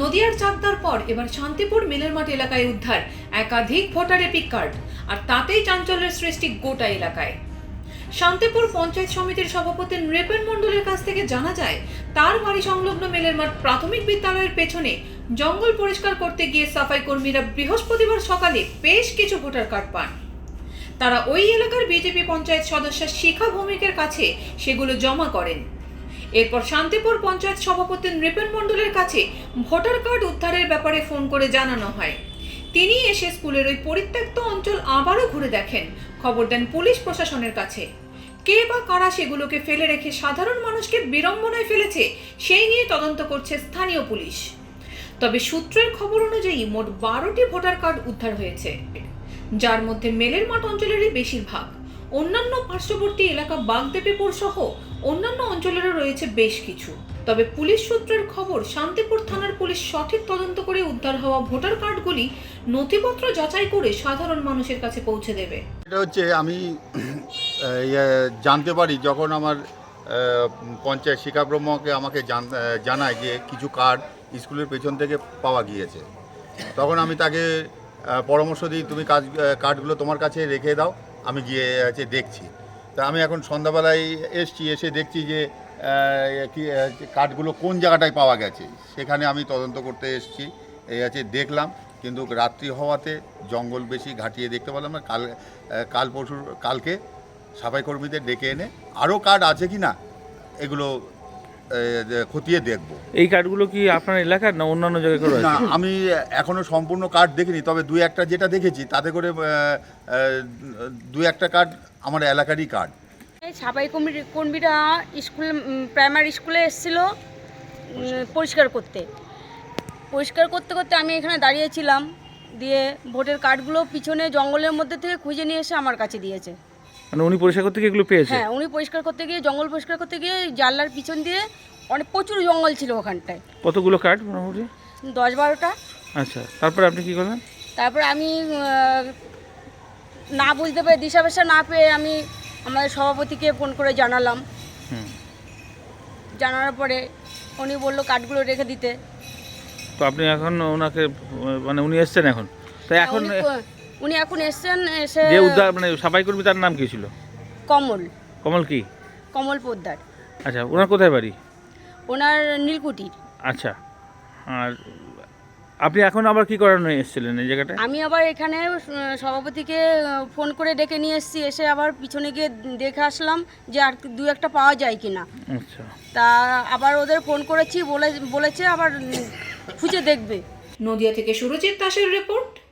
নদিয়ার চাকদার পর এবার শান্তিপুর মিলের মাঠ এলাকায় উদ্ধার, একাধিক ভোটার এপিক কার্ড, আর তাতেই চাঞ্চল্যের সৃষ্টি গোটা এলাকায়। শান্তিপুর পঞ্চায়েত সমিতির সভাপতি নৃপেন মণ্ডলের কাছ থেকে জানা যায়, তার বাড়ি সংলগ্ন মেলের মাঠ প্রাথমিক বিদ্যালয়ের পেছনে জঙ্গল পরিষ্কার করতে গিয়ে সাফাই কর্মীরা বৃহস্পতিবার সকালে বেশ কিছু ভোটার কার্ড পান। তারা ওই এলাকার বিজেপি পঞ্চায়েত সদস্য শিখা ভৌমিকের কাছে সেগুলো জমা করেন। এরপর শান্তিপুর পঞ্চায়েত সভাপতি নৃপেন মণ্ডলের কাছে ভোটার কার্ড উদ্ধারের ব্যাপারে ফোন করে জানানো হয়। তিনি এসে স্কুলের ওই পরিত্যক্ত অঞ্চল আবারও ঘুরে দেখেন, খবর দেন পুলিশ প্রশাসনের কাছে। কে বা কারা সেগুলোকে ফেলে রেখে সাধারণ মানুষকে বিড়ম্বনায় ফেলেছে, সেই নিয়ে তদন্ত করছে স্থানীয় পুলিশ। তবে সূত্রের খবর অনুযায়ী মোট বারোটি ভোটার কার্ড উদ্ধার হয়েছে, যার মধ্যে মেলের মাঠ অঞ্চলেরই বেশিরভাগ। অন্যান্য পার্শ্ববর্তী এলাকা বাগদেবীপুর সহ অন্যান্য অঞ্চলেরও রয়েছে বেশ কিছু। তবে পুলিশ সূত্রের খবর শান্তিপুর থানার পুলিশ সঠিক তদন্ত করে উদ্ধার হওয়া ভোটার কার্ডগুলি নথিপত্র যাচাই করে সাধারণ মানুষের কাছে পৌঁছে দেবে। এটা হচ্ছে আমি ইয়ে, জানতে পারি যখন আমার পঞ্চায়েত শিক্ষা ব্রহ্মকে আমাকে জানায় যে কিছু কার্ড স্কুলের পেছন থেকে পাওয়া গিয়েছে। তখন আমি তাকে পরামর্শ দিই তুমি কাজ কার্ডগুলো তোমার কাছে রেখে দাও। আমি গিয়ে আছে দেখছি। তা আমি এখন সন্ধ্যাবেলায় এসছি, এসে দেখছি যে কাঠগুলো কোন জায়গাটায় পাওয়া গেছে। সেখানে আমি তদন্ত করতে এসছি, এই আছে দেখলাম, কিন্তু রাত্রি হওয়াতে জঙ্গল বেশি ঘাটিয়ে দেখতে পেলাম না। কাল কাল পরশুর, কালকে সাফাই কর্মীদের ডেকে এনে আরও কাঠ আছে কি না, এগুলো খতিয়ে দেখব। এই কার্ডগুলো কি আপনার এলাকার না অন্যান্য জায়গায় না আমি এখনও সম্পূর্ণ কার্ড দেখিনি তবে দুই একটা যেটা দেখেছি তাতে করে আহ, আহ, দু একটা কার্ড আমার এলাকারই কার্ড। এই সাফাই কর্মী কর্মীরা স্কুল প্রাইমারি স্কুলে এসেছিল পরিষ্কার করতে। পরিষ্কার করতে করতে আমি এখানে দাঁড়িয়েছিলাম দিয়ে ভোটের কার্ডগুলো পিছনে জঙ্গলের মধ্যে থেকে খুঁজে নিয়ে এসে আমার কাছে দিয়েছে। মানে উনি পরিষ্কার করতে গিয়ে এগুলো পেয়েছে? হ্যাঁ উনি পরিষ্কার করতে গিয়ে জঙ্গল পরিষ্কার করতে গিয়ে জানলার পিছন দিয়ে অনেক প্রচুর জঙ্গল ছিল ওখানটায়। কতগুলো কার্ড মোটামুটি? দশ বারোটা। আচ্ছা তারপরে আপনি কি করলেন? তারপর আমি আহ, না বুঝতে পেরে দিশা পেশা না পেয়ে আমি আমাদের সভাপতিকে ফোন করে জানালাম। হুম। জানানোর পরে উনি বলল কার্ডগুলো রেখে দিতে। তো আপনি এখন ওনাকে মানে উনি এসছেন এখন? তো এখন উনি ক- উনি এখন এসছেন এসে যে উদ্ধার মানে সাফাই কর্মী তার নাম কি ছিল? কমল। কমল কি? কমল পোদ্দার। আচ্ছা ওনার কোথায় বাড়ি? ওনার নীলকুঠির। আচ্ছা আর আপনি এখন আবার কি করানো এসেছিলেন এই জায়গাটায়? আমি আবার এখানে সভাপতিকে ফোন করে ডেকে নিয়ে এসেছি এসে আবার পিছনে গিয়ে দেখে আসলাম যে আর দু একটা পাওয়া যায় কি না আচ্ছা। তা আবার ওদের ফোন করেছি বলে বলেছে আবার খুঁজে দেখবে। নদিয়া থেকে সুরজিৎ দাসের report.